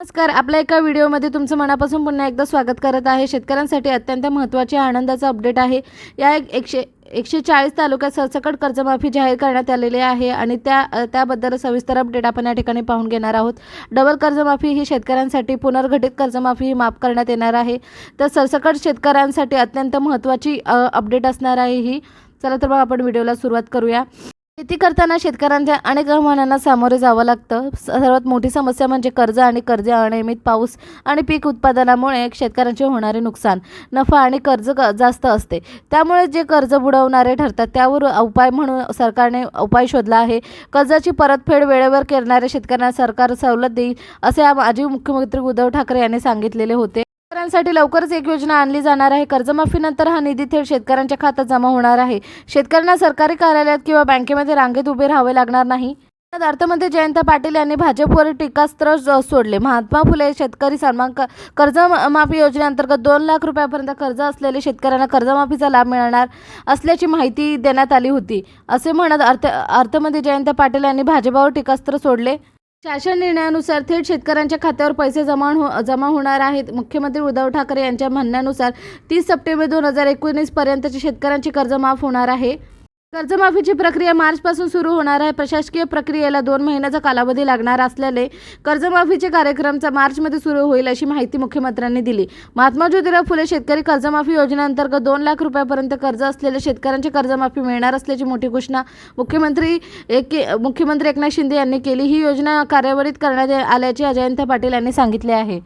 नमस्कार. आपल्या एका व्हिडिओमध्ये तुमचं मनापासून पुन्हा एकदा स्वागत करत आहे. शेतकऱ्यांसाठी अत्यंत महत्त्वाचे आनंदाचा अपडेट आहे. या एक एकशे एकशे चाळीस तालुक्यात सरसकट कर्जमाफी जाहीर करण्यात आलेली आहे आणि त्या त्याबद्दल सविस्तर अपडेट आपण या ठिकाणी पाहून घेणार आहोत. डबल कर्जमाफी ही शेतकऱ्यांसाठी पुनर्गठित कर्जमाफी ही माफ करण्यात येणार आहे. तर सरसकट शेतकऱ्यांसाठी अत्यंत महत्त्वाची अपडेट असणार आहे ही. चला तर मग आपण व्हिडिओला सुरुवात करूया. शेती करताना शेतकऱ्यांच्या अनेक आव्हानांना सामोरे जावं लागतं. सर्वात मोठी समस्या म्हणजे कर्ज आणि कर्ज अनियमित पाऊस आणि पीक उत्पादनामुळे शेतकऱ्यांचे होणारे नुकसान नफा आणि कर्ज क- जास्त असते. त्यामुळे जे कर्ज बुडवणारे ठरतात त्यावर उपाय म्हणून सरकारने उपाय शोधला आहे. कर्जाची परतफेड वेळेवर करणाऱ्या शेतकऱ्यांना सरकार सवलत देईल असे माजी मुख्यमंत्री उद्धव ठाकरे यांनी सांगितलेले होते. शेतकऱ्यांसाठी लवकरच एक योजना आणली जाणार आहे. कर्जमाफीनंतर हा निधी थेट शेतकऱ्यांच्या खात्यात जमा होणार आहे. शेतकऱ्यांना सरकारी कार्यालयात किंवा बँकेमध्ये रांगेत उभे राहावे लागणार नाही. अर्थमंत्री जयंत पाटील यांनी भाजपवर टीकास्त्र सोडले. महात्मा फुले शेतकरी सन्मान कर्जमाफी योजनेअंतर्गत दोन लाख रुपयापर्यंत कर्ज असलेले शेतकऱ्यांना कर्जमाफीचा लाभ मिळणार असल्याची माहिती देण्यात आली होती. असे म्हणत अर्थ अर्थमंत्री जयंत पाटील यांनी भाजपावर टीकास्त्र सोडले. शासन निर्णयानुसार थेट शेतकऱ्यांच्या खात्यावर पैसे जमा हो जमा होणार आहेत. मुख्यमंत्री उद्धव ठाकरे यांच्या म्हणण्यानुसार तीस सप्टेंबर दोन हजार एकोणीसपर्यंतचे शेतकऱ्यांचे कर्ज माफ होणार आहे. कर्जमाफीची प्रक्रिया मार्चपासून सुरू होणार आहे. प्रशासकीय प्रक्रियेला दोन महिन्याचा कालावधी लागणार असल्याने कर्जमाफीचे कार्यक्रमचा मार्चमध्ये सुरू होईल अशी माहिती मुख्यमंत्र्यांनी दिली. महात्मा ज्योतिराव फुले शेतकरी कर्जमाफी योजनेअंतर्गत दोन लाख रुपयापर्यंत कर्ज असलेल्या शेतकऱ्यांची कर्जमाफी मिळणार असल्याची मोठी घोषणा मुख्यमंत्री एक मुख्यमंत्री एकनाथ शिंदे यांनी केली. ही योजना कार्यान्वित करण्यात आल्याचे अजयंत पाटील यांनी सांगितले आहे.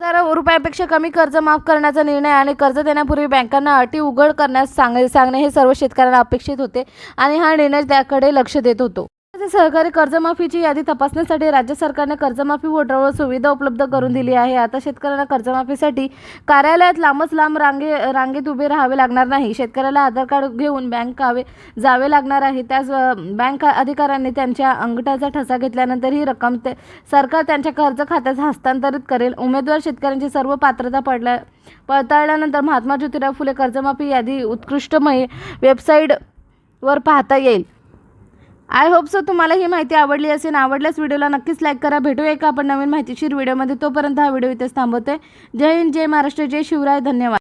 हजार रुपयापेक्षा कमी कर्ज माफ करण्याचा निर्णय आणि कर्ज देण्यापूर्वी बँकांना अटी उघड करण्यास सांग सांगणे हे सर्व शेतकऱ्यांना अपेक्षित होते आणि हा निर्णय त्याकडे लक्ष देत होतो. राज्यातील सहकारी कर्जमाफीची यादी तपासण्यासाठी राज्य सरकारने कर्जमाफी पोर्टलवर सुविधा उपलब्ध करून दिली आहे. आता शेतकऱ्यांना कर्जमाफीसाठी कार्यालयात लांबच लांब रांगे रांगेत उभे राहावे लागणार नाही. शेतकऱ्याला आधार कार्ड घेऊन बँक आवे जावे लागणार आहे. त्याच बँक अधिकाऱ्यांनी त्यांच्या अंगठाचा ठसा घेतल्यानंतर ही रक्कम ते सरकार त्यांच्या कर्ज खात्यात हस्तांतरित करेल. उमेदवार शेतकऱ्यांची सर्व पात्रता पडल्या पडताळल्यानंतर महात्मा ज्योतिराव फुले कर्जमाफी यादी उत्कृष्टमय वेबसाईट वेबसाईटवर पाहता येईल. आय होप सो तुम्हाला ही माहिती आवडली असेल. आवडल्यास व्हिडिओला नक्कीच लाईक करा. भेटूया एका आपण नवीन माहितीशीर व्हिडिओमध्ये. तोपर्यंत हा व्हिडिओ इथेच थांबवते. जय हिंद जय महाराष्ट्र जय शिवराय. धन्यवाद.